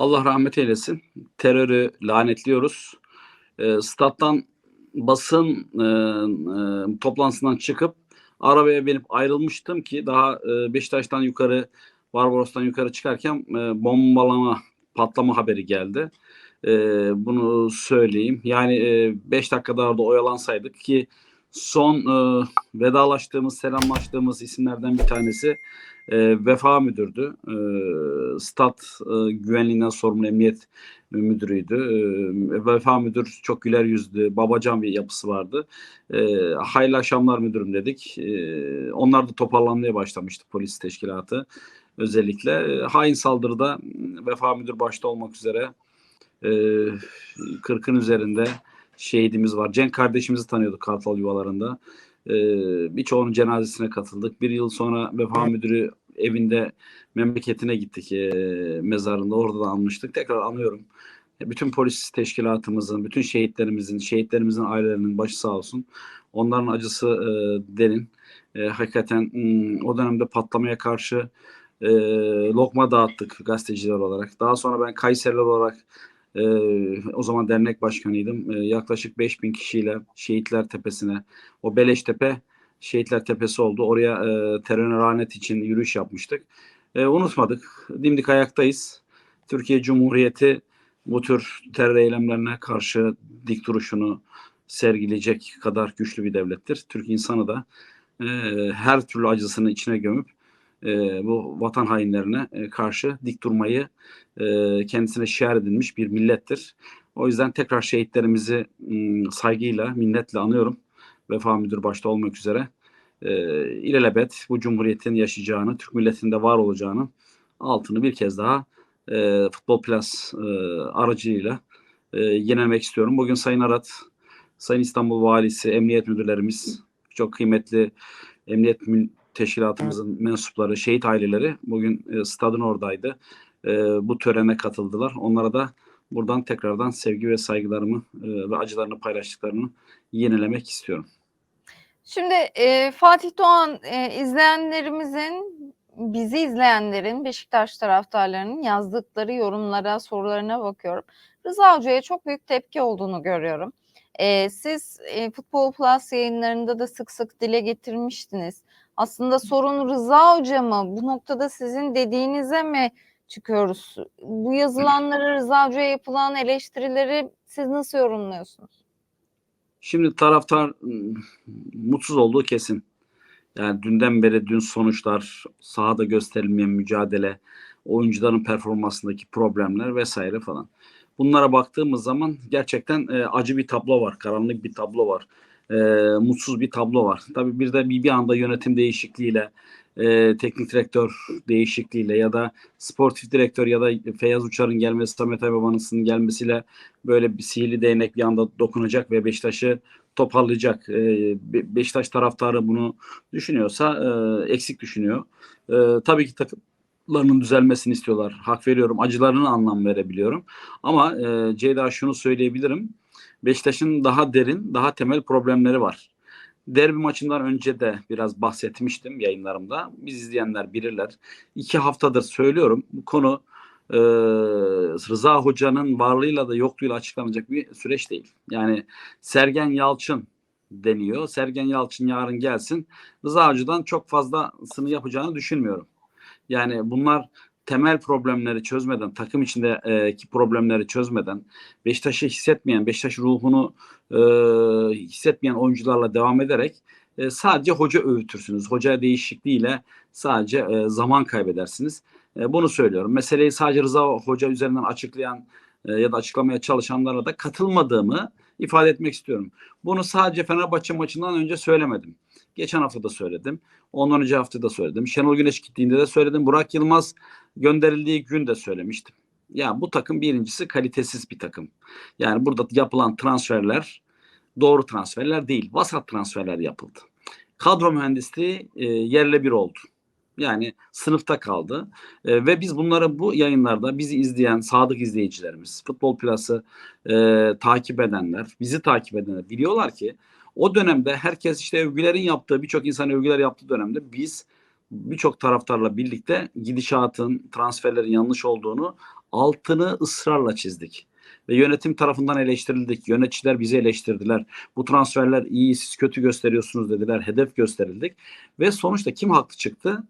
Allah rahmet eylesin. Terörü lanetliyoruz. E, stat'tan basın e, e, toplantısından çıkıp arabaya binip ayrılmıştım ki daha e, Beşiktaş'tan yukarı Barbaros'tan yukarı çıkarken e, bombalama patlama haberi geldi. E, bunu söyleyeyim. Yani 5 dakika daha da oyalansaydık ki son e, vedalaştığımız, selamlaştığımız isimlerden bir tanesi e, vefa müdürdü. E, stat e, güvenliğinden sorumlu emniyet müdürüydü. E, vefa müdür çok güler yüzlü, babacan bir yapısı vardı. E, hayırlı akşamlar müdürüm dedik. E, onlar da toparlanmaya başlamıştı polis teşkilatı. Özellikle e, hain saldırıda vefa müdür başta olmak üzere e, 40'ın üzerinde şehidimiz var. Cenk kardeşimizi tanıyorduk Kartal yuvalarında. Ee, birçoğunun cenazesine katıldık. Bir yıl sonra vefa müdürü evinde memleketine gittik e, mezarında. Orada da anmıştık. Tekrar anıyorum. Bütün polis teşkilatımızın, bütün şehitlerimizin, şehitlerimizin ailelerinin başı sağ olsun. Onların acısı e, derin. E, hakikaten m, o dönemde patlamaya karşı e, lokma dağıttık gazeteciler olarak. Daha sonra ben Kayseriler olarak e, o zaman dernek başkanıydım. E, yaklaşık 5000 kişiyle Şehitler Tepesi'ne, o Beleştepe Şehitler Tepesi oldu. Oraya e, terör lanet için yürüyüş yapmıştık. E, unutmadık. Dimdik ayaktayız. Türkiye Cumhuriyeti bu tür terör eylemlerine karşı dik duruşunu sergileyecek kadar güçlü bir devlettir. Türk insanı da e, her türlü acısını içine gömüp e, bu vatan hainlerine e, karşı dik durmayı e, kendisine şiar edilmiş bir millettir. O yüzden tekrar şehitlerimizi m, saygıyla, minnetle anıyorum. Vefa Müdür başta olmak üzere. E, ilelebet bu cumhuriyetin yaşayacağını, Türk milletinde var olacağını altını bir kez daha e, Futbol Plus e, aracıyla e, yenilemek istiyorum. Bugün Sayın Arat, Sayın İstanbul Valisi, emniyet müdürlerimiz, çok kıymetli emniyet teşkilatımızın mensupları, şehit aileleri bugün e, stadın oradaydı. E, bu törene katıldılar. Onlara da buradan tekrardan sevgi ve saygılarımı e, ve acılarını paylaştıklarını yenilemek istiyorum. Şimdi e, Fatih Doğan e, izleyenlerimizin, bizi izleyenlerin, Beşiktaş taraftarlarının yazdıkları yorumlara, sorularına bakıyorum. Rıza Hoca'ya çok büyük tepki olduğunu görüyorum. E, siz e, Futbol Plus yayınlarında da sık sık dile getirmiştiniz. Aslında sorun Rıza Hoca mı? Bu noktada sizin dediğinize mi çıkıyoruz? Bu yazılanları Rıza Hoca'ya yapılan eleştirileri siz nasıl yorumluyorsunuz? Şimdi taraftar mutsuz olduğu kesin. Yani dünden beri dün sonuçlar, sahada gösterilmeyen mücadele, oyuncuların performansındaki problemler vesaire falan. Bunlara baktığımız zaman gerçekten e, acı bir tablo var, karanlık bir tablo var, e, mutsuz bir tablo var. Tabii bir de bir, bir anda yönetim değişikliğiyle, e, teknik direktör değişikliğiyle ya da sportif direktör ya da Feyyaz Uçar'ın gelmesi, Samet Aybaba'nın gelmesiyle böyle bir sihirli değnek bir anda dokunacak ve Beşiktaş'ı toparlayacak. E, Beşiktaş taraftarı bunu düşünüyorsa e, eksik düşünüyor. E, tabii ki takımlarının düzelmesini istiyorlar. Hak veriyorum. Acılarını anlam verebiliyorum. Ama e, Ceyda şunu söyleyebilirim. Beşiktaş'ın daha derin, daha temel problemleri var. Derbi maçından önce de biraz bahsetmiştim yayınlarımda. Biz izleyenler bilirler. İki haftadır söylüyorum. Bu konu e, Rıza Hoca'nın varlığıyla da yokluğuyla açıklanacak bir süreç değil. Yani Sergen Yalçın deniyor. Sergen Yalçın yarın gelsin. Rıza Hoca'dan çok fazlasını yapacağını düşünmüyorum. Yani bunlar temel problemleri çözmeden, takım içindeki problemleri çözmeden, Beşiktaş'ı hissetmeyen, Beşiktaş ruhunu e, hissetmeyen oyuncularla devam ederek e, sadece hoca öğütürsünüz. Hoca değişikliğiyle sadece e, zaman kaybedersiniz. E, bunu söylüyorum. Meseleyi sadece Rıza Hoca üzerinden açıklayan e, ya da açıklamaya çalışanlara da katılmadığımı ifade etmek istiyorum. Bunu sadece Fenerbahçe maçından önce söylemedim. Geçen hafta da söyledim. Ondan önce hafta da söyledim. Şenol Güneş gittiğinde de söyledim. Burak Yılmaz gönderildiği gün de söylemiştim. Ya bu takım birincisi kalitesiz bir takım. Yani burada yapılan transferler doğru transferler değil. Vasat transferler yapıldı. Kadro mühendisliği e, yerle bir oldu. Yani sınıfta kaldı. E, ve biz bunları bu yayınlarda bizi izleyen sadık izleyicilerimiz, Futbol Plus'ı e, takip edenler, bizi takip edenler biliyorlar ki o dönemde herkes işte övgülerin yaptığı, birçok insan övgüler yaptığı dönemde biz birçok taraftarla birlikte gidişatın, transferlerin yanlış olduğunu Altını ısrarla çizdik. Ve yönetim tarafından eleştirildik. Yöneticiler bizi eleştirdiler. Bu transferler iyi, siz kötü gösteriyorsunuz dediler. Hedef gösterildik. Ve sonuçta kim haklı çıktı?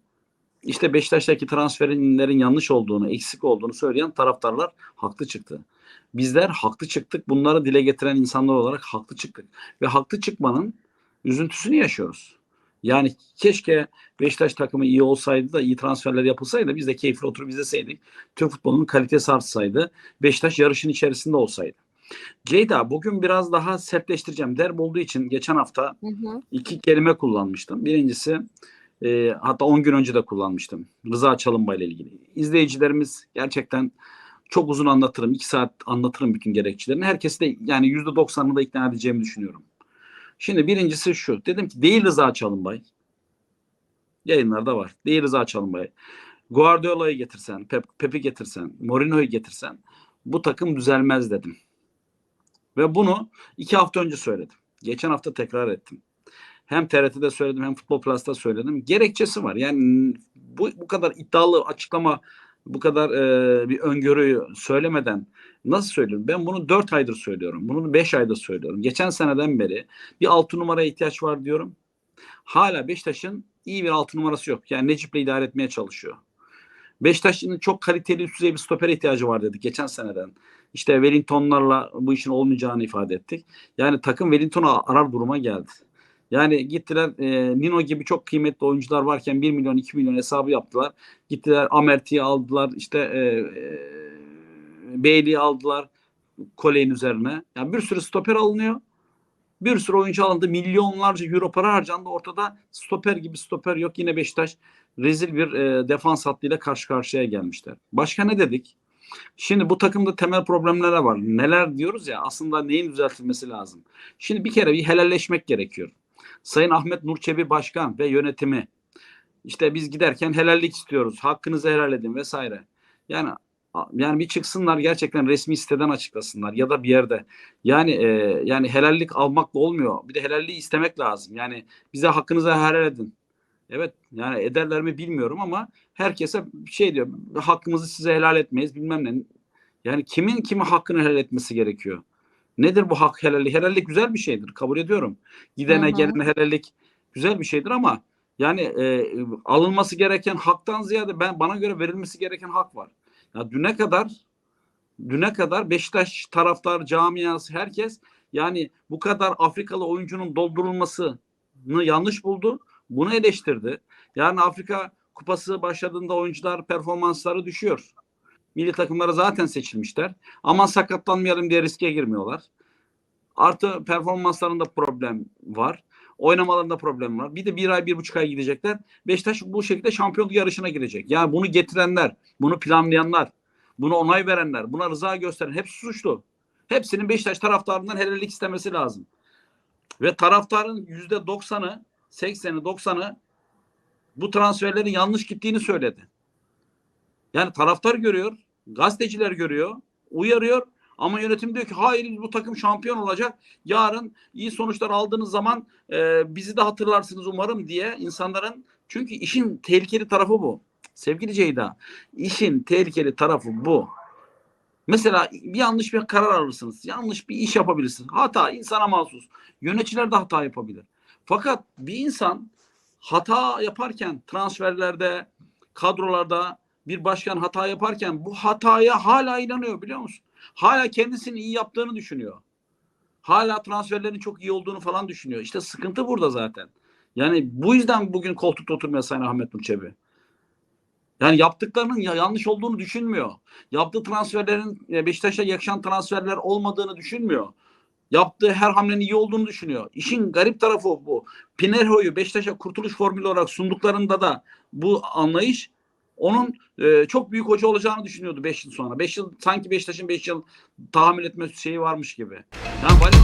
İşte Beşiktaş'taki transferlerin yanlış olduğunu, eksik olduğunu söyleyen taraftarlar haklı çıktı. Bizler haklı çıktık. Bunları dile getiren insanlar olarak haklı çıktık. Ve haklı çıkmanın üzüntüsünü yaşıyoruz. Yani keşke Beşiktaş takımı iyi olsaydı da iyi transferler yapılsaydı biz de keyifli oturup izleseydik. Türk futbolunun kalitesi artsaydı. Beşiktaş yarışın içerisinde olsaydı. Ceyda bugün biraz daha sertleştireceğim. Derb olduğu için geçen hafta Hı hı. iki kelime kullanmıştım. Birincisi e, hatta 10 gün önce de kullanmıştım. Rıza Çalınbay ile ilgili. İzleyicilerimiz gerçekten çok uzun anlatırım. 2 saat anlatırım bütün gerekçelerini. Herkesi de yani %90'ını da ikna edeceğimi düşünüyorum. Şimdi birincisi şu. Dedim ki değil Rıza Çalınbay. Yayınlarda var. Değil Rıza Çalınbay. Guardiola'yı getirsen, Pep, Pep'i getirsen, Mourinho'yu getirsen bu takım düzelmez dedim. Ve bunu iki hafta önce söyledim. Geçen hafta tekrar ettim. Hem TRT'de söyledim hem Futbol Plus'ta söyledim. Gerekçesi var. Yani bu, bu kadar iddialı açıklama, bu kadar e, bir öngörüyü söylemeden nasıl söylüyorum? Ben bunu 4 aydır söylüyorum. Bunu 5 aydır söylüyorum. Geçen seneden beri bir 6 numaraya ihtiyaç var diyorum. Hala Beşiktaş'ın iyi bir 6 numarası yok. Yani Necip'le idare etmeye çalışıyor. Beşiktaş'ın çok kaliteli üst düzey bir stoper ihtiyacı var dedik geçen seneden. İşte Wellington'larla bu işin olmayacağını ifade ettik. Yani takım Wellington'u arar duruma geldi. Yani gittiler e, Nino gibi çok kıymetli oyuncular varken 1 milyon 2 milyon hesabı yaptılar. Gittiler Amerti'yi aldılar. İşte e, e, Bailey'i aldılar. Kole'nin üzerine. Yani bir sürü stoper alınıyor. Bir sürü oyuncu alındı. Milyonlarca euro para harcandı. Ortada stoper gibi stoper yok. Yine Beşiktaş rezil bir e, defans hattıyla karşı karşıya gelmişler. Başka ne dedik? Şimdi bu takımda temel problemler var. Neler diyoruz ya aslında neyin düzeltilmesi lazım. Şimdi bir kere bir helalleşmek gerekiyor. Sayın Ahmet Nur Çebi Başkan ve yönetimi işte biz giderken helallik istiyoruz. Hakkınızı helal edin vesaire. Yani yani bir çıksınlar gerçekten resmi siteden açıklasınlar ya da bir yerde. Yani e, yani helallik almakla olmuyor. Bir de helalliği istemek lazım. Yani bize hakkınızı helal edin. Evet yani ederler mi bilmiyorum ama herkese şey diyor hakkımızı size helal etmeyiz bilmem ne. Yani kimin kimi hakkını helal etmesi gerekiyor? Nedir bu hak helallik? Helallik güzel bir şeydir kabul ediyorum. Gidene Hı hı. gelene helallik güzel bir şeydir ama yani e, alınması gereken haktan ziyade ben bana göre verilmesi gereken hak var. Ya düne kadar düne kadar Beşiktaş taraftar camiası herkes yani bu kadar Afrikalı oyuncunun doldurulmasını yanlış buldu. Bunu eleştirdi. Yani Afrika kupası başladığında oyuncular performansları düşüyor. Milli takımlara zaten seçilmişler. Aman sakatlanmayalım diye riske girmiyorlar. Artı performanslarında problem var. Oynamalarında problem var. Bir de bir ay, bir buçuk ay gidecekler. Beşiktaş bu şekilde şampiyonluk yarışına girecek. Yani bunu getirenler, bunu planlayanlar, bunu onay verenler, buna rıza gösteren hepsi suçlu. Hepsinin Beşiktaş taraftarından helallik istemesi lazım. Ve taraftarın yüzde doksanı, sekseni, doksanı bu transferlerin yanlış gittiğini söyledi. Yani taraftar görüyor, gazeteciler görüyor, uyarıyor ama yönetim diyor ki hayır bu takım şampiyon olacak. Yarın iyi sonuçlar aldığınız zaman e, bizi de hatırlarsınız umarım diye insanların çünkü işin tehlikeli tarafı bu. Sevgili Ceyda, işin tehlikeli tarafı bu. Mesela bir yanlış bir karar alırsınız. Yanlış bir iş yapabilirsiniz. Hata insana mahsus. Yöneticiler de hata yapabilir. Fakat bir insan hata yaparken transferlerde, kadrolarda bir başkan hata yaparken bu hataya hala inanıyor biliyor musun? Hala kendisini iyi yaptığını düşünüyor. Hala transferlerin çok iyi olduğunu falan düşünüyor. İşte sıkıntı burada zaten. Yani bu yüzden bugün koltukta oturmuyor Sayın Ahmet Nur. Yani yaptıklarının ya- yanlış olduğunu düşünmüyor. Yaptığı transferlerin e, Beşiktaş'a yakışan transferler olmadığını düşünmüyor. Yaptığı her hamlenin iyi olduğunu düşünüyor. İşin garip tarafı bu. Pinhero'yu Beşiktaş'a kurtuluş formülü olarak sunduklarında da bu anlayış onun e, çok büyük hoca olacağını düşünüyordu 5 yıl sonra. 5 yıl sanki Beşiktaş'ın 5 yıl tahammül etme şeyi varmış gibi. Yani